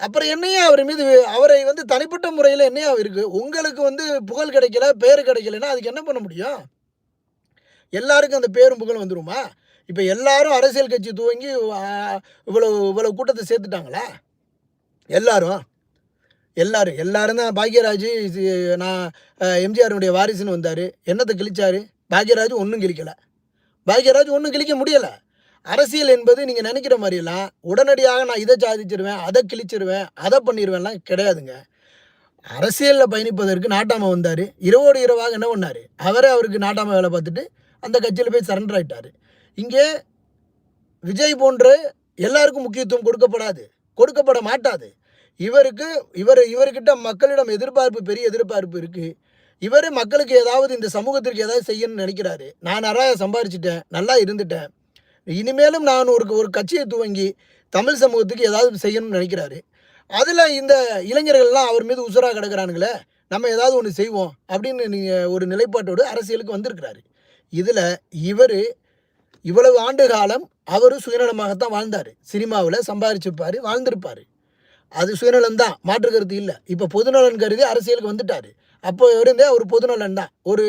அப்புறம் என்னையும் அவர் மீது அவரை வந்து தனிப்பட்ட முறையில் என்னையா இருக்குது உங்களுக்கு வந்து புகழ் கிடைக்கல பேர் கிடைக்கலன்னா அதுக்கு என்ன பண்ண முடியும்? எல்லாருக்கும் அந்த பேரும் புகழ் வந்துருமா? இப்போ எல்லாரும் அரசியல் கட்சி துவங்கி இவ்வளோ இவ்வளோ கூட்டத்தை சேர்த்துட்டாங்களா? எல்லாரும்? எல்லாரும். எல்லாரும் தான் பாக்யராஜ் நான் எம்ஜிஆருடைய வாரிசுன்னு வந்தார். என்னத்தை கிழிச்சார்? பாக்யராஜ் ஒன்றும் கிழிக்கலை. பாக்யராஜ் ஒன்றும் கிழிக்க முடியலை. அரசியல் என்பது நீங்கள் நினைக்கிற மாதிரியெல்லாம் உடனடியாக நான் இதை சாதிச்சிருவேன் அதை கிழிச்சிருவேன் அதை பண்ணிடுவேன்லாம் கிடையாதுங்க. அரசியலில் பயணிப்பதற்கு நாட்டாமல் வந்தார். இரவோடு இரவாக என்ன பண்ணார்? அவரே அவருக்கு நாட்டாமல் வேலை பார்த்துட்டு அந்த கட்சியில் போய் சரண்டர் ஆகிட்டார் இங்கே விஜய் போன்று எல்லாருக்கும் முக்கியத்துவம் கொடுக்கப்படாது. கொடுக்கப்பட மாட்டாது. இவருக்கு இவர் இவர்கிட்ட மக்களிடம் எதிர்பார்ப்பு பெரிய எதிர்பார்ப்பு இருக்குது இவர் மக்களுக்கு ஏதாவது இந்த சமூகத்திற்கு ஏதாவது செய்யணும்னு நினைக்கிறாரு. நான் நிறையா சம்பாரிச்சிட்டேன் நல்லா இருந்துட்டேன். இனிமேலும் நான் ஒரு ஒரு கட்சியை துவங்கி தமிழ் சமூகத்துக்கு ஏதாவது செய்யணும்னு நினைக்கிறாரு. அதில் இந்த இளைஞர்கள்லாம் அவர் மீது உசுராக கிடக்கிறானுங்களே நம்ம ஏதாவது ஒன்று செய்வோம் அப்படின்னு நீங்கள் ஒரு நிலைப்பாட்டோடு அரசியலுக்கு வந்திருக்கிறாரு. இதில் இவர் இவ்வளவு ஆண்டு காலம் அவர் சுயநலமாகத்தான் வாழ்ந்தார். சினிமாவில் சம்பாரிச்சிருப்பார் வாழ்ந்திருப்பார். அது சுயநலம் தான் மாற்று கருத்து இல்லை. இப்போ பொதுநலன் கருதி அரசியலுக்கு வந்துட்டார். அப்போ இருந்தே அவர் பொதுநலன் தான். ஒரு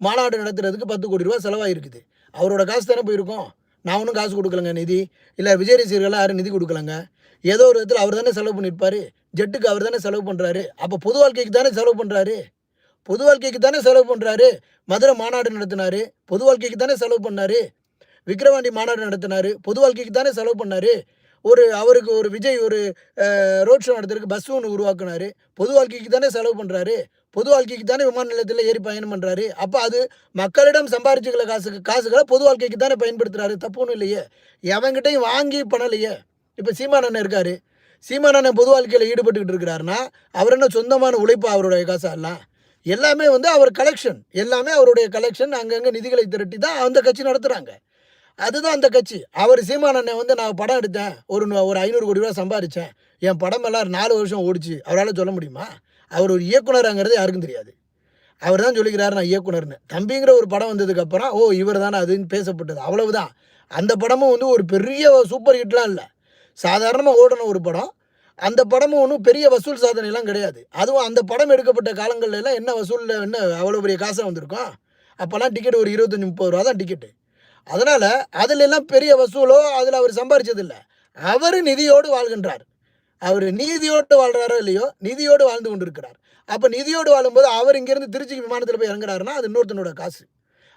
மாநாடு நடத்துறதுக்கு பத்து கோடி ரூபா செலவாயிருக்குது. அவரோட காசு தானே போயிருக்கோம்? நான் ஒன்றும் காசு கொடுக்கலங்க நிதி. இல்லை விஜய் ரசிகர்களாக யாரும் நிதி கொடுக்கலங்க? ஏதோ ஒரு விதத்தில் அவர் தானே செலவு பண்ணியிருப்பார் ஜெட்டுக்கு அவர் தானே செலவு பண்ணுறாரு அப்போ பொது வாழ்க்கைக்கு தானே செலவு பண்ணுறாரு பொது வாழ்க்கைக்கு தானே செலவு பண்ணுறாரு மதுரை மாநாடு நடத்தினாரு. பொது வாழ்க்கைக்கு தானே செலவு பண்ணார். விக்ரவாண்டி மாநாடு நடத்தினாரு. பொது வாழ்க்கைக்கு தானே செலவு பண்ணார். ஒரு அவருக்கு ஒரு விஜய் ஒரு ரோட் ஷோ நடத்துறதுக்கு பஸ் ஒன்று உருவாக்குனாரு. பொது வாழ்க்கைக்கு தானே செலவு பண்ணுறாரு பொது வாழ்க்கைக்கு தானே விமான நிலையத்தில் ஏறி பயணம் பண்ணுறாரு அப்போ அது மக்களிடம் சம்பாரிச்சுக்கிற காசுக்கு காசுகளை பொது வாழ்க்கைக்கு தானே பயன்படுத்துறாரு. தப்பு ஒன்றும் இல்லையே. எவங்கிட்டையும் வாங்கி பண்ணலையே. இப்போ சீமானண்ணன் இருக்கார். சீமானண்ணன் பொது வாழ்க்கையில் ஈடுபட்டுக்கிட்டு இருக்கிறாருன்னா அவர் என்ன சொந்தமான உழைப்பு அவருடைய காசா எல்லாம்? எல்லாமே வந்து அவர் கலெக்ஷன் எல்லாமே அவருடைய கலெக்ஷன் அங்கங்கே நிதிகளை திரட்டி தான் அந்த கட்சி நடத்துகிறாங்க அதுதான் அந்த கட்சி. அவர் சீமானண்ணை வந்து நான் படம் எடுத்தேன். ஒரு ஒரு ஐநூறு கோடி ரூபா சம்பாரித்தேன் என் படம் எல்லாம் நாலு வருஷம் ஓடிச்சு. அவரால் சொல்ல முடியுமா? அவர் ஒரு இயக்குனராங்கிறது யாருக்கும் தெரியாது. அவர் தான் சொல்லிக்கிறாரு நான் இயக்குனர்னு. தம்பிங்கிற ஒரு படம் வந்ததுக்கப்புறம் ஓ இவர் தானே அதுன்னு பேசப்பட்டது. அவ்வளவுதான். அந்த படமும் வந்து ஒரு பெரிய சூப்பர் ஹிட்லாம் இல்லை. சாதாரணமாக ஓடின ஒரு படம். அந்த படமும் ஒன்றும் பெரிய வசூல் சாதனைலாம் கிடையாது. அதுவும் அந்த படம் எடுக்கப்பட்ட காலங்களில் எல்லாம் என்ன வசூலில் என்ன அவ்வளோ பெரிய காசாக வந்திருக்கும்? அப்போல்லாம் டிக்கெட் ஒரு இருபத்தஞ்சி முப்பது ரூபா தான் டிக்கெட்டு அதனால் அதில் எல்லாம் பெரிய வசூலோ அதில் அவர் சம்பாரிச்சதில்லை. அவர் நிதியோடு வாழ்கின்றார். அவர் நீதியோடு வாழ்கிறாரோ இல்லையோ நிதியோடு வாழ்ந்து கொண்டிருக்கிறார். அப்போ நிதியோடு வாழும்போது அவர் இங்கேருந்து திருச்சிக்கு விமானத்தில் போய் இறங்குறாருன்னா அது இன்னொருத்தனோட காசு.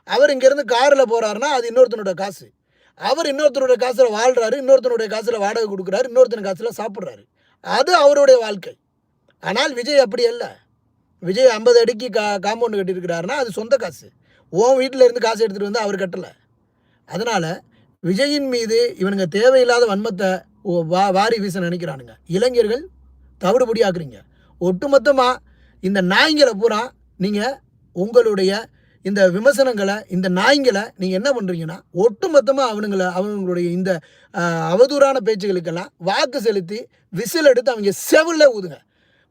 அவர் இங்கேருந்து காரில் போகிறாருன்னா அது இன்னொருத்தனோட காசு. அவர் இன்னொருத்தனோட காசில் வாழ்கிறாரு இன்னொருத்தனுடைய காசில் வாடகை கொடுக்குறாரு இன்னொருத்தன் காசில் சாப்பிட்றாரு. அது அவருடைய வாழ்க்கை. ஆனால் விஜய் அப்படி அல்ல. விஜய் ஐம்பது அடிக்கு கா காம்பவுண்டு கட்டியிருக்கிறாருன்னா அது சொந்த காசு. உன் வீட்டில் இருந்து காசு எடுத்துகிட்டு வந்து அவர் கட்டலை. அதனால் விஜயின் மீது இவனுங்க தேவையில்லாத வன்மத்தை ஓ- வா வாரி வீச நினைக்கிறானுங்க. இளைஞர்கள் தவிடுபடி ஆக்குறீங்க ஒட்டுமொத்தமாக இந்த நாய்களை பூரா நீங்கள் உங்களுடைய இந்த விமர்சனங்களை இந்த நாய்ங்களை நீங்கள் என்ன பண்ணுறீங்கன்னா ஒட்டுமொத்தமாக அவனுங்களை அவங்களுடைய இந்த அவதூறான பேச்சுகளுக்கெல்லாம் வாக்கு செலுத்தி விசில் எடுத்து அவங்க செவிலில் ஊதுங்க.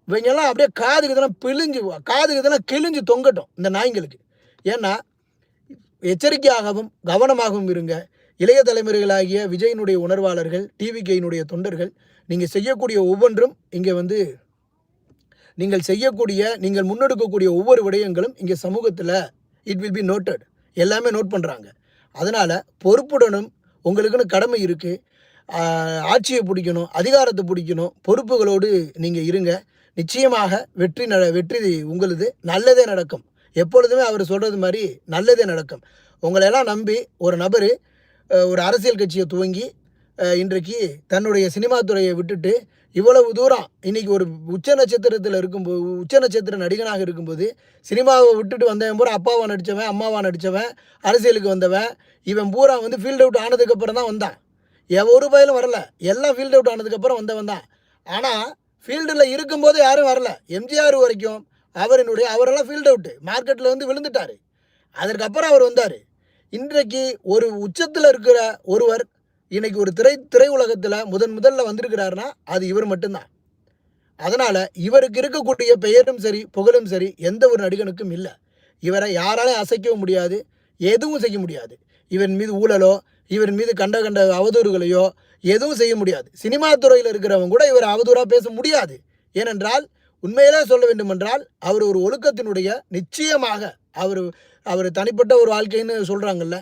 இவங்கெல்லாம் அப்படியே காதுக்கு இதெல்லாம் பிழிஞ்சு காதுக்கு இதெல்லாம் கிழிஞ்சு தொங்கட்டும் இந்த நாய்ங்களுக்கு. ஏன்னா எச்சரிக்கையாகவும் கவனமாகவும் இருங்க. இளைய தலைமுறைகளாகிய விஜயினுடைய உணர்வாளர்கள் டிவிகேயினுடைய தொண்டர்கள் நீங்கள் செய்யக்கூடிய ஒவ்வொன்றும் இங்கே வந்து நீங்கள் செய்யக்கூடிய நீங்கள் முன்னெடுக்கக்கூடிய ஒவ்வொரு விடயங்களும் இங்கே சமூகத்தில் இட் வில் பி நோட்டட் எல்லாமே நோட் பண்ணுறாங்க அதனால் பொறுப்புடனும் உங்களுக்குன்னு கடமை இருக்குது ஆட்சியை பிடிக்கணும் அதிகாரத்தை பிடிக்கணும் பொறுப்புகளோடு நீங்கள் இருங்க. நிச்சயமாக வெற்றி நட வெற்றி உங்களுது நல்லதே நடக்கும். எப்பொழுதுமே அவர் சொல்கிறது மாதிரி நல்லதே நடக்கும். உங்களையெல்லாம் நம்பி ஒரு நபர் ஒரு அரசியல் கட்சியை துவங்கி இன்றைக்கு தன்னுடைய சினிமா துறையை விட்டுட்டு இவ்வளவு தூரம். இன்னைக்கு ஒரு உச்ச நட்சத்திரத்தில் இருக்கும்போது உச்ச நட்சத்திர நடிகனாக இருக்கும்போது சினிமாவை விட்டுட்டு வந்தவன் பூரா அப்பாவை நடித்தவன் அம்மாவா நடித்தவன் அரசியலுக்கு வந்தவன் இவன் பூரா வந்து ஃபீல்ட் அவுட் ஆனதுக்கப்புறம் தான் வந்தான். எவன் ஒரு பயிலும் வரல. எல்லாம் ஃபீல்ட் அவுட் ஆனதுக்கப்புறம் வந்தவன் தான். ஆனால் ஃபீல்டில் இருக்கும்போது யாரும் வரல. எம்ஜிஆர் வரைக்கும் அவரினுடைய அவரெல்லாம் ஃபீல்ட் அவுட்டு மார்க்கெட்டில் வந்து விழுந்துட்டார். அதற்கப்புறம் அவர் வந்தார். இன்றைக்கு ஒரு உச்சத்தில் இருக்கிற ஒருவர் இன்னைக்கு ஒரு திரை திரையுலகத்தில் முதன் முதல்ல வந்திருக்கிறாருன்னா அது இவர் மட்டும்தான். அதனால் இவருக்கு இருக்கக்கூடிய பெயரும் சரி புகழும் சரி எந்த ஒரு நடிகனுக்கும் இல்லை. இவரை யாராலையும் அசைக்கவும் முடியாது எதுவும் செய்ய முடியாது. இவன் மீது ஊழலோ இவன் மீது கண்ட கண்ட அவதூறுகளையோ எதுவும் செய்ய முடியாது. சினிமா துறையில் இருக்கிறவங்க கூட இவர் அவதூறாக பேச முடியாது. ஏனென்றால் உண்மையிலே சொல்ல வேண்டுமென்றால் அவர் ஒரு ஒழுக்கத்தினுடைய நிச்சயமாக அவர் அவர் தனிப்பட்ட ஒரு வாழ்க்கைன்னு சொல்கிறாங்கல்ல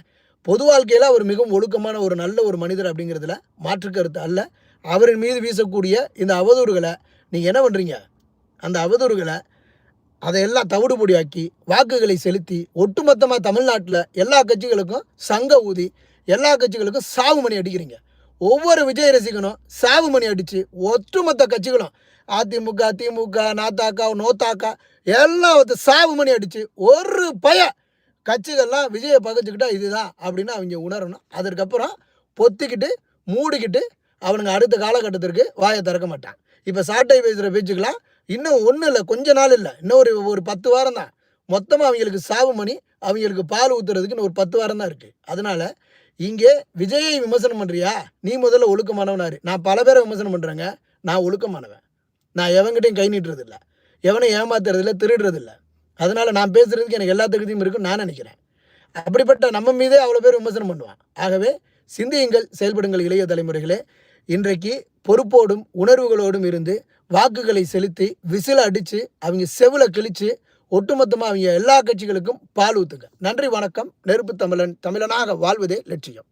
பொது வாழ்க்கையில் அவர் மிகவும் ஒழுக்கமான ஒரு நல்ல ஒரு மனிதர் அப்படிங்கிறதுல மாற்று கருத்து அல்ல. அவரின் மீது வீசக்கூடிய இந்த அவதூறுகளை நீங்கள் என்ன பண்ணுறீங்க அந்த அவதூறுகளை அதையெல்லாம் தவிடுபொடியாக்கி வாக்குகளை செலுத்தி ஒட்டுமொத்தமாக தமிழ்நாட்டில் எல்லா கட்சிகளுக்கும் சங்க ஊதி எல்லா கட்சிகளுக்கும் சாவு மணி அடிக்கிறீங்க. ஒவ்வொரு விஜய் ரசிகனும் சாவு மணி அடித்து ஒட்டுமொத்த கட்சிகளும் அதிமுக திமுக நாத்தாக்கா நோத்தாக்கா எல்லாம் சாவு மணி அடித்து ஒரு பய கட்சிகள்லாம் விஜயை பகைச்சிக்கிட்டா இதுதான் அப்படின்னு அவங்க உணரணும். அதற்கப்புறம் பொத்திக்கிட்டு மூடிக்கிட்டு அவனுங்க அடுத்த காலகட்டத்திற்கு வாயை திறக்க மாட்டான். இப்போ சாட்டை பேசுகிற பேச்சுக்கெல்லாம் இன்னும் ஒன்றும் இல்லை கொஞ்ச நாள் இல்லை. இன்னும் ஒரு ஒரு பத்து வாரம் தான். மொத்தமாக அவங்களுக்கு சாவு மணி அவங்களுக்கு பால் ஊற்றுறதுக்கு இன்னும் ஒரு பத்து வாரம் தான் இருக்குது அதனால் இங்கே விஜயை விமர்சனம் பண்ணுறியா நீ முதல்ல ஒழுக்கமானவனாரு. நான் பல பேரை விமர்சனம் பண்ணுறேங்க நான் ஒழுக்கமானவன். நான் எவங்கிட்டையும் கை நீட்டுறதில்ல. எவனை ஏமாத்துறதில்ல திருடுறதில்ல. அதனால் நான் பேசுகிறதுக்கு எனக்கு எல்லா தகுதியும் இருக்குன்னு நான் நினைக்கிறேன். அப்படிப்பட்ட நம்ம மீதே அவ்வளோ பேர் விமர்சனம் பண்ணுவான். ஆகவே சிந்தியுங்கள் செயல்படுங்கள் இளைய தலைமுறைகளே. இன்றைக்கு பொறுப்போடும் உணர்வுகளோடும் இருந்து வாக்குகளை செலுத்தி விசில் அடித்து அவங்க செவில கிழித்து ஒட்டுமொத்தமாக அவங்க எல்லா கட்சிகளுக்கும் பால் ஊத்துங்க. நன்றி வணக்கம். நெருப்பு தமிழன் தமிழனாக வாழ்வதே லட்சியம்.